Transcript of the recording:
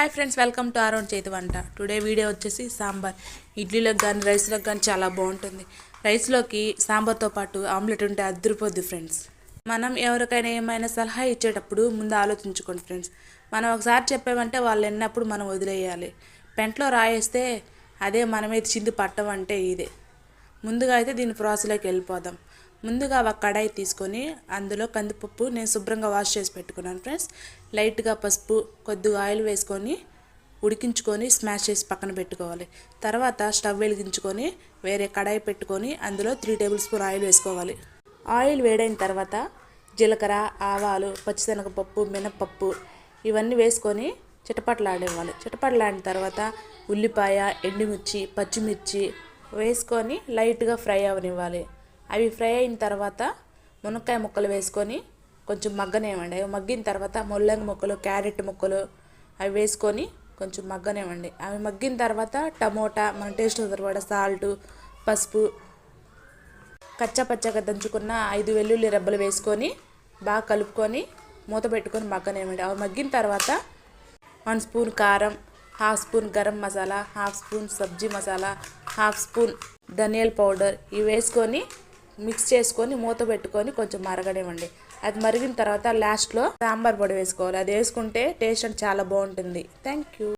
Hi friends welcome to Aaron చేతి వంట today video వచ్చేసి సాంబార్. ఇడ్లీలోకి కానీ రైస్లోకి కానీ చాలా బాగుంటుంది. రైస్లోకి సాంబార్తో పాటు ఆమ్లెట్ ఉంటే అద్దరిపోద్ది ఫ్రెండ్స్ మనం ఎవరికైనా ఏమైనా సలహా ఇచ్చేటప్పుడు ముందు ఆలోచించుకోండి ఫ్రెండ్స్ మనం ఒకసారి చెప్పామంటే వాళ్ళు ఎన్నప్పుడు మనం వదిలేయాలి. పెంట్లో రాయేస్తే అదే మనమే చింది పట్టమంటే ఇదే. ముందుగా అయితే దీని ప్రాసెస్లోకి వెళ్ళిపోదాం. ముందుగా ఒక కడాయి తీసుకొని అందులో కందిపప్పు నేను శుభ్రంగా వాష్ చేసి పెట్టుకున్నాను ఫ్రెండ్స్. లైట్గా పసుపు కొద్దిగా ఆయిల్ వేసుకొని ఉడికించుకొని స్మాష్ చేసి పక్కన పెట్టుకోవాలి. తర్వాత స్టవ్ వెలిగించుకొని వేరే కడాయి పెట్టుకొని అందులో త్రీ టేబుల్ స్పూన్ ఆయిల్ వేసుకోవాలి. ఆయిల్ వేడైన తర్వాత జీలకర్ర ఆవాలు పచ్చిశనగపప్పు మినపప్పు ఇవన్నీ వేసుకొని చిటపట్లాడేవ్వాలి. చిటపట్లాడిన తర్వాత ఉల్లిపాయ ఎండుమిర్చి పచ్చిమిర్చి వేసుకొని లైట్గా ఫ్రై అవనివ్వాలి. అవి ఫ్రై అయిన తర్వాత మునక్కాయ ముక్కలు వేసుకొని కొంచెం మగ్గనివ్వండి. అవి మగ్గిన తర్వాత ముల్లంగి ముక్కలు క్యారెట్ ముక్కలు అవి వేసుకొని కొంచెం మగ్గనివ్వండి. అవి మగ్గిన తర్వాత టమోటా మన టేస్ట్ సరిపడా సాల్ట్ పసుపు కచ్చపచ్చగా దంచుకున్న ఐదు వెల్లుల్లి రెబ్బలు వేసుకొని బాగా కలుపుకొని మూత పెట్టుకొని మగ్గనివ్వండి. అవి మగ్గిన తర్వాత వన్ స్పూన్ కారం half spoon garam masala half spoon సబ్జీ మసాలా హాఫ్ స్పూన్ ధనియాల పౌడర్ ఇవి వేసుకొని మిక్స్ చేసుకొని మూత పెట్టుకొని కొంచెం మరగనివ్వండి. అది మరిగిన తర్వాత లాస్ట్లో సాంబార్ పొడి వేసుకోవాలి. అది వేసుకుంటే టేస్ట్ చాలా బాగుంటుంది. Thank you